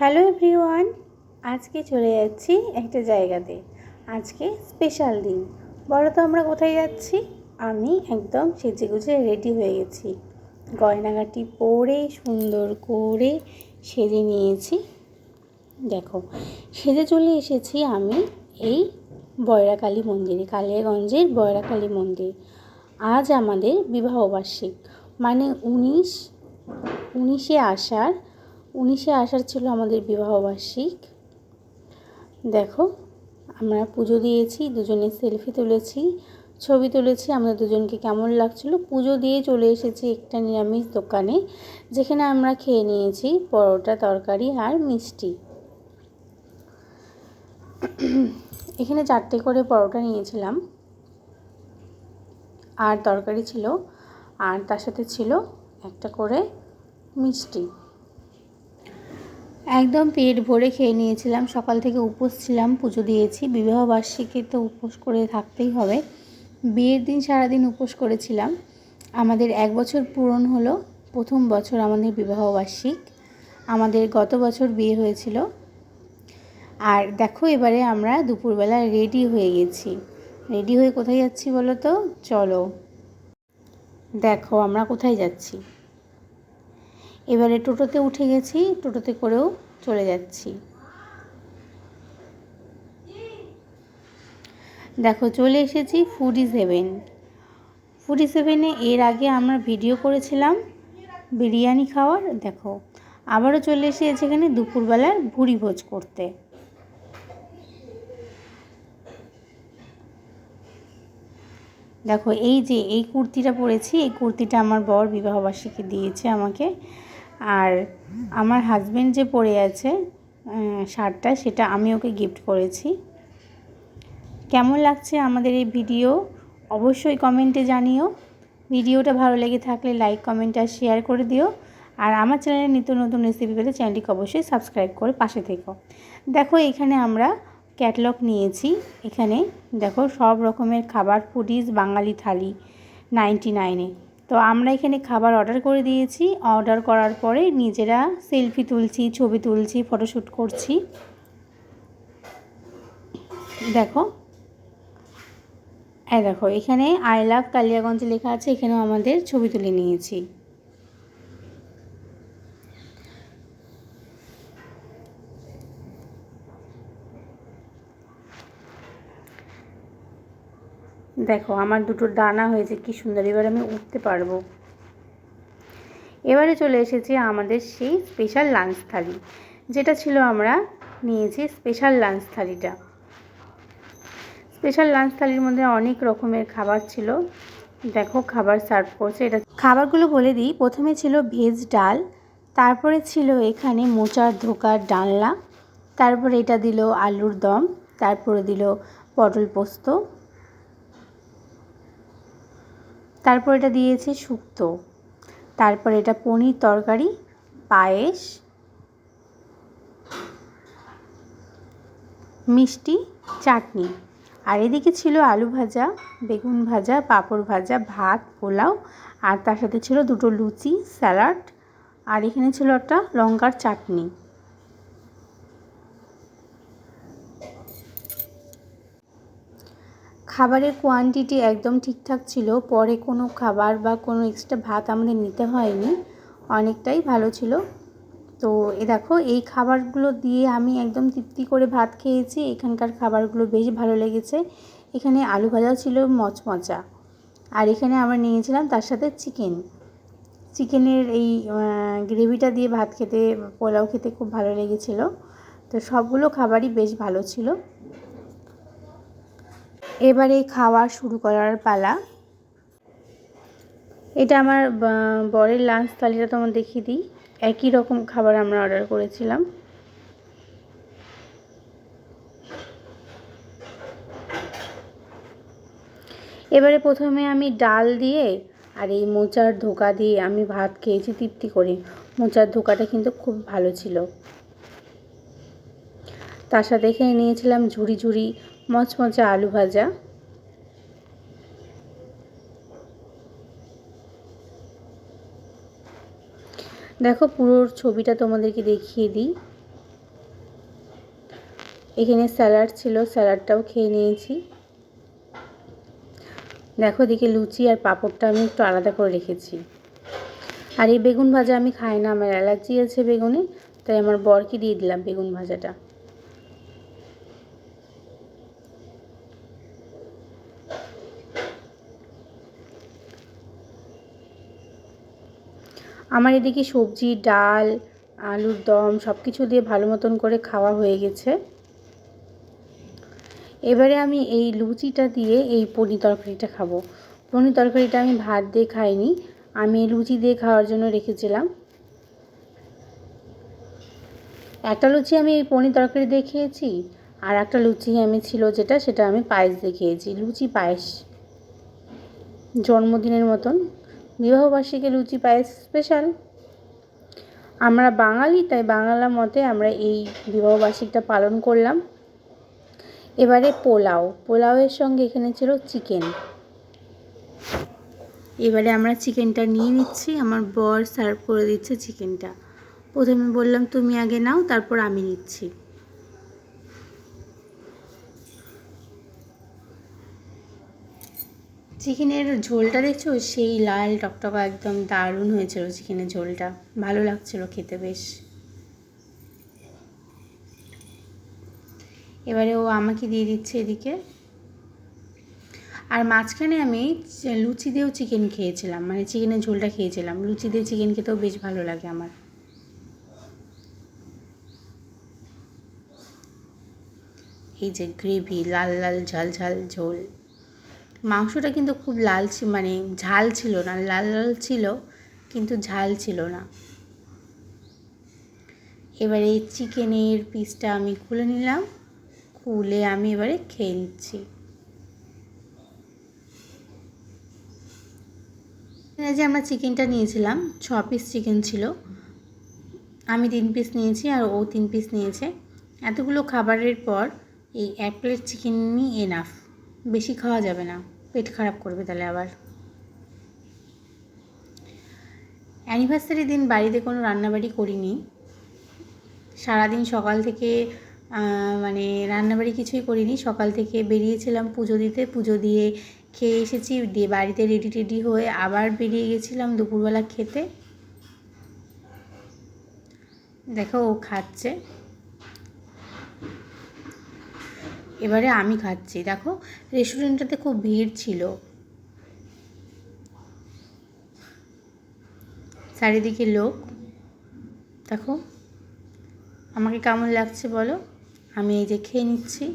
Hello everyone, আজকে চলে যাচ্ছি একটা জায়গাতে। আজকে স্পেশাল দিন। বলো তো আমরা কোথায় যাচ্ছি? আমি একদম সেজে গুজে রেডি হয়ে গেছি। গয়নাগাটি পরে, সুন্দর করে সেজে নিয়েছি। দেখো, সেজে চলে এসেছি আমি এই বয়রাকালী মন্দিরে, কালিয়াগঞ্জের বয়রাকালী মন্দির। আজ আমাদের বিবাহবার্ষিক মানে উনিশ, উনিশে আষাঢ় উনিশে আসার ছিল আমাদের বিবাহবার্ষিক দেখো, আমরা পুজো দিয়েছি, দুজনে সেলফি তুলেছি, ছবি তুলেছি আমাদের দুজনকে কেমন লাগছিল? পুজো দিয়ে চলে এসেছি একটা নিরামিষ দোকানে, যেখানে আমরা খেয়ে নিয়েছি পরোটা, তরকারি আর মিষ্টি। এখানে চারটে করে পরোটা নিয়েছিলাম। আর তরকারি ছিল, আর তার সাথে ছিল একটা করে মিষ্টি। একদম পেট ভরে খেয়ে নিয়েছিলাম। সকাল থেকে উপোস ছিলাম, পুজো দিয়েছি। বিবাহবার্ষিকী তো উপোস করে থাকতেই হবে। বিয়ের দিন সারাদিন উপোস করেছিলাম। আমাদের এক বছর পূরণ হলো, প্রথম বছর আমাদের বিবাহবার্ষিক আমাদের গত বছর বিয়ে হয়েছিল। আর দেখো এবারে আমরা দুপুরবেলা রেডি হয়ে গেছি। রেডি হয়ে কোথায় যাচ্ছি বলো তো? চলো। দেখো আমরা কোথায় যাচ্ছি। এবারে টোটোতে উঠে গেছি। টোটোতে করেও চলে যাচ্ছি। দেখো, চলে এসেছি ফুডি সেভেন ফুডি সেভেনে এর আগে আমরা ভিডিও করেছিলাম বিরিয়ানি খাওয়ার। দেখো, আবারও চলে এসেছে এখানে দুপুরবেলার ভুড়ি ভোজ করতে। দেখো, এই যে এই কুর্তিটা পরেছি, এই কুর্তিটা আমার বর বিবাহবার্ষিকী দিয়েছে আমাকে। আর আমার হাজব্যান্ড যে পরে আছে শার্টটা, সেটা আমি ওকে গিফট করেছি। কেমন লাগছে আমাদের এই ভিডিও অবশ্যই কমেন্টে জানিও। ভিডিওটা ভালো লেগে থাকলে লাইক কমেন্ট আর শেয়ার করে দিও। আর আমার চ্যানেলে নিত্য নতুন রেসিপি পেতে চ্যানেলটিকে অবশ্যই সাবস্ক্রাইব করে পাশে থেকো। দেখো, এখানে আমরা ক্যাটলগ নিয়েছি। এখানে দেখো সব রকমের খাবার ফুডিস বাঙালি থালি নাইনটি নাইনে তো আমরা এখানে খাবার অর্ডার করে দিয়েছি। অর্ডার করার পরে নিজেরা সেলফি তুলছি, ছবি তুলছি ফটোশ্যুট করছি। দেখো। হ্যাঁ দেখো, এখানে আই লাভ কালিয়াগঞ্জ লেখা আছে, এখানেও আমাদের ছবি তুলে নিয়েছি। দেখো, আমার দুটো ডানা হয়েছে, কি সুন্দর। এবার আমি উঠতে পারব। এবারে চলে এসেছি আমাদের সেই স্পেশাল লাঞ্চ থালি, যেটা ছিল আমরা নিয়েছি স্পেশাল লাঞ্চ থালিটা। স্পেশাল লাঞ্চ থালির মধ্যে অনেক রকমের খাবার ছিল। দেখো, খাবার সার্ভ করছে। এটা খাবারগুলো বলে দিই। প্রথমে ছিল ভেজ ডাল, তারপরে ছিল এখানে মোচার ধোকার ডালনা, তারপরে এটা দিল আলুর দম, তারপরে দিল পটল পোস্ত তারপর এটা দিয়েছে শুক্তো। তারপর এটা পনির তরকারি, পায়েস, মিষ্টি, চাটনি। আর এদিকে ছিল আলু ভাজা, বেগুন ভাজা, পাঁপড় ভাজা, ভাত, পোলাও, আর তার সাথে ছিল দুটো লুচি, স্যালাড, আর এখানে ছিল একটা লঙ্কার চাটনি। খাবারের কোয়ান্টিটি একদম ঠিকঠাক ছিল, পরে কোনো খাবার বা কোনো এক্সট্রা ভাত আমাদের নিতে হয়নি, অনেকটাই ভালো ছিল। তো এ দেখো, এই খাবারগুলো দিয়ে আমি একদম তৃপ্তি করে ভাত খেয়েছি, এখানকার খাবারগুলো বেশ ভালো লেগেছে। এখানে আলু ভাজাও ছিল মচমচা। আর এখানে আমরা নিয়েছিলাম তার সাথে চিকেন চিকেনের এই গ্রেভিটা দিয়ে ভাত খেতে, পোলাও খেতে খুব ভালো লেগেছিলো। তো সবগুলো খাবারই বেশ ভালো ছিল। এবারে খাওয়া শুরু করার পালা। এটা আমার বরের লাঞ্চ থালিটা তোমার দেখিয়ে দিই। একই রকম খাবার আমরা অর্ডার করেছিলাম। এবারে প্রথমে আমি ডাল দিয়ে আর এই মোচার ধোকা দিয়ে আমি ভাত খেয়েছি, তৃপ্তি করে। মোচার ধোকাটা কিন্তু খুব ভালো ছিল। তার সাথে এখানে নিয়েছিলাম ঝুড়ি ঝুড়ি মচমচে আলু ভাজা। দেখো পুরো ছবিটা তোমাদেরকে দেখিয়ে দিই। এখানে স্যালাড ছিল, স্যালাডটাও খেয়ে নিয়েছি। দেখো দিকে লুচি আর পাঁপড়টা আমি একটু আলাদা করে রেখেছি। আর এই বেগুন ভাজা আমি খাই না, আমার অ্যালার্জি আছে বেগুনে, তাই আমার বরকে দিয়ে দিলাম বেগুন ভাজাটা। আমার এদিকে সবজি, ডাল, আলুর দম সব কিছু দিয়ে ভালো মতন করে খাওয়া হয়ে গেছে। এবারে আমি এই লুচিটা দিয়ে এই পনির তরকারিটা খাব। পনির তরকারিটা আমি ভাত দিয়ে খাইনি, আমি লুচি দিয়ে খাওয়ার জন্য রেখেছিলাম। একটা লুচি আমি এই পনির তরকারি দিয়ে খেয়েছি, আর একটা লুচি আমি ছিল যেটা, সেটা আমি পায়েস দিয়ে খেয়েছি। লুচি পায়েস। জন্মদিনের মতন। বিবাহবার্ষিকী লুচি পায়েস স্পেশাল আমরা বাঙালি, তাই বাংলা মতে আমরা এই বিবাহবার্ষিকটা পালন করলাম। এবারে পোলাও। পোলাওয়ের সঙ্গে এখানে ছিল চিকেন এবারে আমরা চিকেনটা নিয়ে নিচ্ছি। আমার বর সার্ভ করে দিচ্ছে চিকেনটা প্রথমে বললাম, তুমি আগে নাও, তারপর আমি নিচ্ছি। চিকেনের ঝোলটা দেখছ? সেই লাল টকটকা একদম দারুণ হয়েছিল চিকেনের ঝোলটা। ভালো লাগছিল খেতে বেশ। এবারে ও আমাকে দিয়ে দিচ্ছে এদিকে। আর মাঝখানে আমি লুচি দিয়েও চিকেন খেয়েছিলাম মানে চিকেনের ঝোলটা খেয়েছিলাম। লুচি দিয়ে চিকেন খেতেও বেশ ভালো লাগে আমার। এই যে গ্রেভি, লাল লাল ঝাল ঝাল ঝোল। মাংসটা কিন্তু খুব লাল মানে ঝাল ছিল না, লাল লাল ছিল, কিন্তু ঝাল ছিল না। এবারে চিকেনের পিসটা আমি খুলে নিলাম, খুলে আমি এবারে খেয়ে নিচ্ছি। যে আমরা চিকেনটা নিয়েছিলাম, ছ পিস চিকেন ছিল। আমি তিন পিস নিয়েছি আর ও তিন পিস নিয়েছে। এতগুলো খাবারের পর এই এক প্লেট চিকেনই এনাফ বেশি খাওয়া যাবে না। পেট খারাপ করবে তাহলে আবার। অ্যানিভার্সারি দিন বাড়িতে কোনো রান্নাবাড়ি করিনি। সারাদিন সকাল থেকে মানে রান্নাবাড়ি কিছুই করিনি। সকাল থেকে বেরিয়েছিলাম পুজো দিতে। পুজো দিয়ে খেয়ে এসেছি। দিয়ে বাড়িতে রেডি টেডি হয়ে আবার বেরিয়ে গেছিলাম দুপুরবেলা খেতে। দেখো ও খাচ্ছে। এবারে আমি খাচ্ছি। দেখো রেস্টুরেন্টটাতে খুব ভিড় ছিল। চারিদিকে লোক। দেখো, আমাকে কেমন লাগছে বলো? আমি এই যে খেয়ে নিচ্ছি।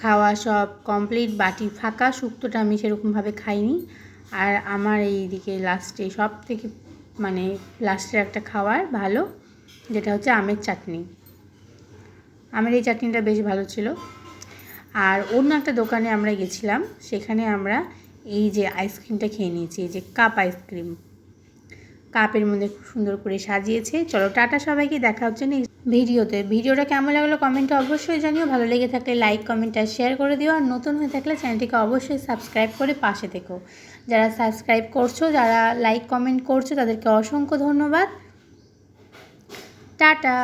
খাওয়া সব কমপ্লিট বাটি ফাঁকা, শুক্তোটা আমি সেরকমভাবে খাইনি। আর আমার এই দিকে লাস্টে সব থেকে মানে লাস্টের একটা খাওয়ার ভালো, যেটা হচ্ছে আমের চাটনি। আমের এই চাটনিটা বেশ ভালো ছিল। আর অন্য একটা দোকানে আমরা গেছিলাম, সেখানে আমরা এই যে আইসক্রিমটা খেয়ে নিয়েছি, এই যে কাপ আইসক্রিম কাপের মধ্যে খুব সুন্দর করে সাজিয়েছে। চলো টাটা সবাইকে, দেখা হচ্ছে নেক্সট ভিডিওতে। ভিডিওটা কেমন লাগল কমেন্টে অবশ্যই জানিও। ভালো লেগে থাকলে লাইক কমেন্ট আর শেয়ার করে দিও। আর নতুন হয়ে থাকলে চ্যানেলটিকে অবশ্যই সাবস্ক্রাইব করে পাশে দেখো যারা সাবস্ক্রাইব করছ, যারা লাইক কমেন্ট করছ, তাদেরকে অসংখ্য ধন্যবাদ। টাটা!